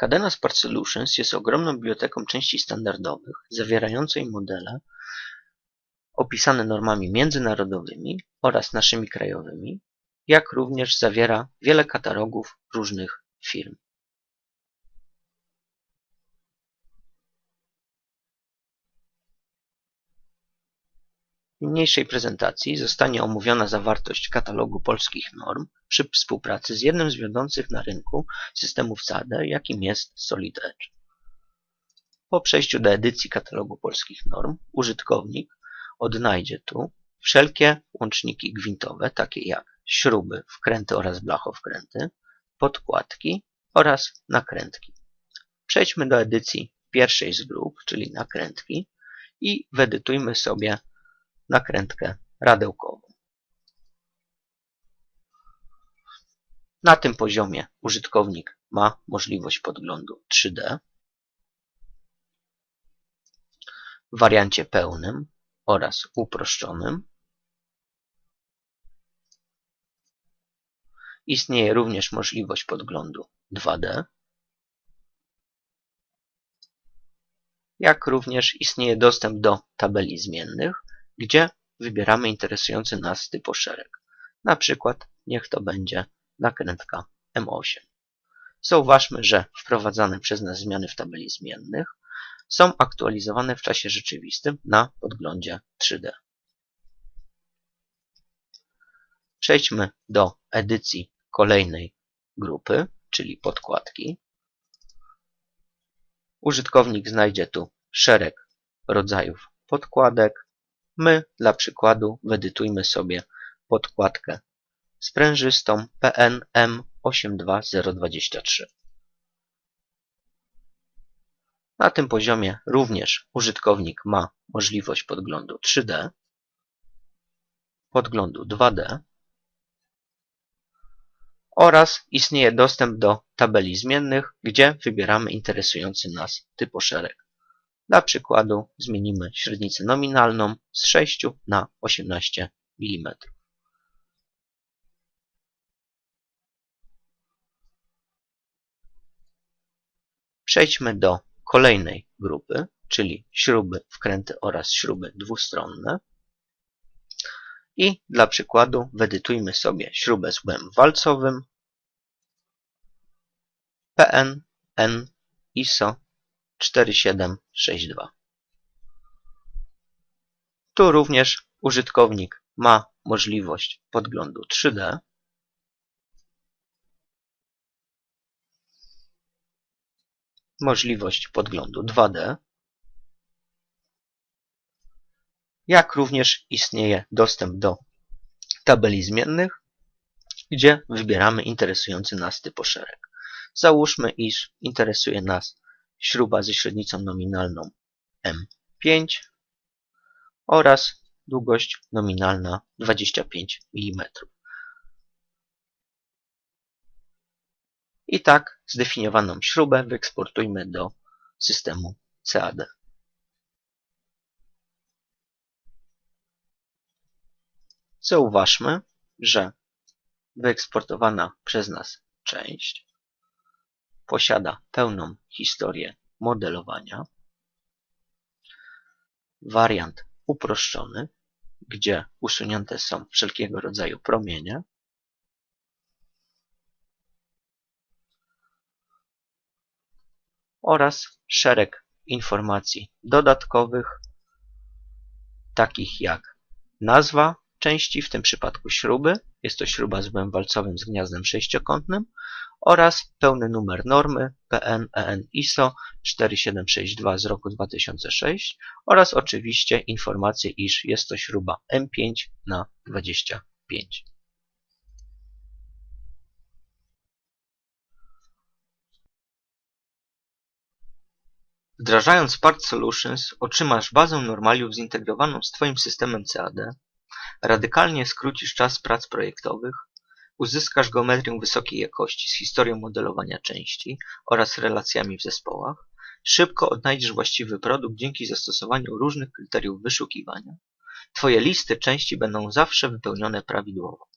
Cadena Sport Solutions jest ogromną biblioteką części standardowych, zawierającej modele opisane normami międzynarodowymi oraz naszymi krajowymi, jak również zawiera wiele katalogów różnych firm. Niniejszej prezentacji zostanie omówiona zawartość katalogu polskich norm przy współpracy z jednym z wiodących na rynku systemów SAD, jakim jest Solid Edge. Po przejściu do edycji katalogu polskich norm, użytkownik odnajdzie tu wszelkie łączniki gwintowe, takie jak śruby, wkręty oraz blachowkręty, podkładki oraz nakrętki. Przejdźmy do edycji pierwszej z grup, czyli nakrętki i wyedytujmy sobie nakrętkę radełkową. Na tym poziomie użytkownik ma możliwość podglądu 3D w wariancie pełnym oraz uproszczonym. Istnieje również możliwość podglądu 2D, jak również istnieje dostęp do tabeli zmiennych, gdzie wybieramy interesujący nas typoszereg. Na przykład niech to będzie nakrętka M8. Zauważmy, że wprowadzane przez nas zmiany w tabeli zmiennych są aktualizowane w czasie rzeczywistym na podglądzie 3D. Przejdźmy do edycji kolejnej grupy, czyli podkładki. Użytkownik znajdzie tu szereg rodzajów podkładek, My dla przykładu wyedytujmy sobie podkładkę sprężystą PNM82023. Na tym poziomie również użytkownik ma możliwość podglądu 3D, podglądu 2D oraz istnieje dostęp do tabeli zmiennych, gdzie wybieramy interesujący nas typoszereg. Dla przykładu zmienimy średnicę nominalną z 6 na 18 mm. Przejdźmy do kolejnej grupy, czyli śruby, wkręty oraz śruby dwustronne. I dla przykładu wyedytujmy sobie śrubę z łbem walcowym PN N ISO 4762. Tu również użytkownik ma możliwość podglądu 3D. Możliwość podglądu 2D. Jak również istnieje dostęp do tabeli zmiennych, gdzie wybieramy interesujący nas typoszereg. Załóżmy, iż interesuje nas śruba ze średnicą nominalną M5 oraz długość nominalna 25 mm. I tak zdefiniowaną śrubę wyeksportujmy do systemu CAD. Zauważmy, że wyeksportowana przez nas część Posiada pełną historię modelowania. Wariant uproszczony, gdzie usunięte są wszelkiego rodzaju promienie. Oraz szereg informacji dodatkowych, takich jak nazwa części, w tym przypadku śruby, jest to śruba z włem walcowym z gniazdem sześciokątnym oraz pełny numer normy PN EN ISO 4762 z roku 2006 oraz oczywiście informację, iż jest to śruba M5 na 25. Wdrażając Part Solutions otrzymasz bazę normaliów zintegrowaną z Twoim systemem CAD, radykalnie skrócisz czas prac projektowych, Uzyskasz geometrię wysokiej jakości z historią modelowania części oraz relacjami w zespołach. Szybko odnajdziesz właściwy produkt dzięki zastosowaniu różnych kryteriów wyszukiwania. Twoje listy części będą zawsze wypełnione prawidłowo.